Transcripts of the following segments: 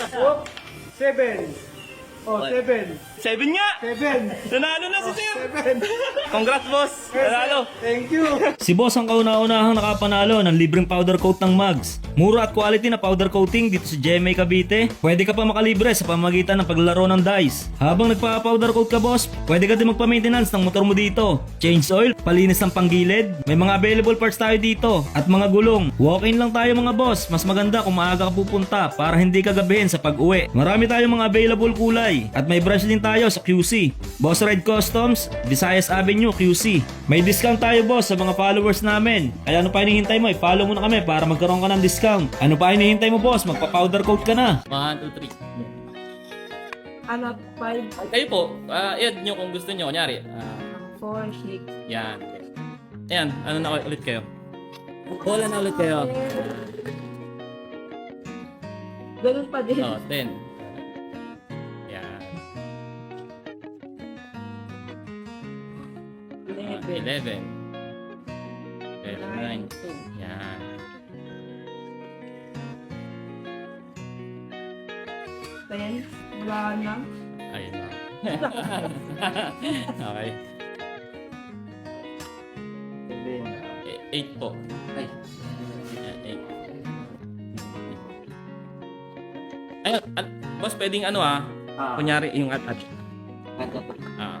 Oh, seven. Oh, seven. Seven nga! Seven. Nanalo na si Sir! Seven. Congrats, boss! Nanalo! Thank you. Si Boss ang kauna-unahang nakapanalo ng libreng powder coat ng mugs. Mura at quality na powder coating dito sa GMA Cavite. Pwede ka pa makalibre sa pamagitan ng paglalaro ng dice. Habang nagpa-powder coat ka boss, pwede ka din magpa-maintenance ng motor mo dito. Change oil, palinis ng panggilid, may mga available parts tayo dito. At mga gulong. Walk-in lang tayo mga boss. Mas maganda kung maaga ka pupunta para hindi ka gabihin sa pag-uwi. Marami tayong mga available kulay. At may branch din tayo sa QC. Boss Ride Customs, Visayas Avenue, QC. May discount tayo boss sa mga followers namin. Kaya ano pa hinihintay mo? I-follow mo na kami para magkaroon ka ng discount. Ano pa hinihintay mo boss? Magpa-powder coat ka na. 1, 2, 3. Ano, 5, Kayo po, ah, i-add nyo kung gusto nyo. Kunyari, ah, 4, 6, yan. Ayan, ano na ulit kayo? Wala na ulit kayo. Ganun pa din. Oh, 10. 11. 11. 9. Yan. Ten. Wala na. Ayun na. okay. 8 po. Ay. Ayun, at, boss, pwedeng ano ah, Ah. kunyari yung at, at, Ah. Ah.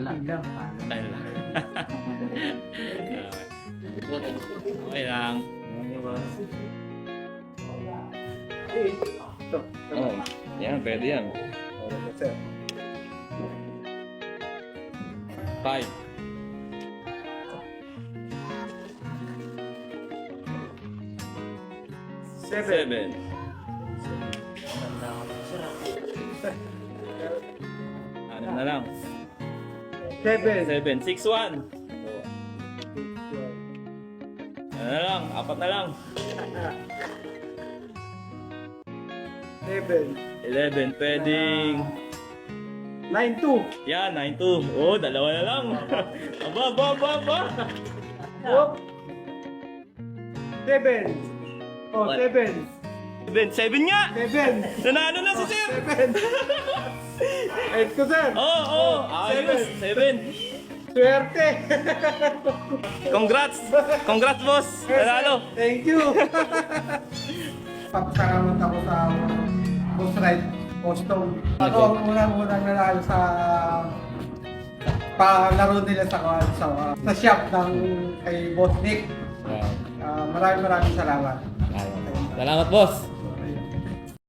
Wala. Dahil lang. okay lang. Oh, yan, pwede yan. Five. Seven. Seven. Ano na lang? Seven. Seven. Six, one. Ano na lang? Apat na lang. Seven. Eleven. Pwedeng... Nine, two. Yan, nine, two. Oh, dalawa na lang. aba, aba, aba, aba. Oh. Seven. Oh, What? seven. Seven. Seven nga! Seven. Nanalo na si Sir! Seven. Eight ko, sir. Oo, oh, oh, ayos. Seven. Swerte. Congrats! Congrats, boss! Nanalo! Thank you. Papasalamat ako sa Boss Ride Custom. Ako ang unang-unang nanalo sa palaro nila sa sa, sa shop ng kay Boss Nick. Ah, maraming maraming salamat. Salamat, boss!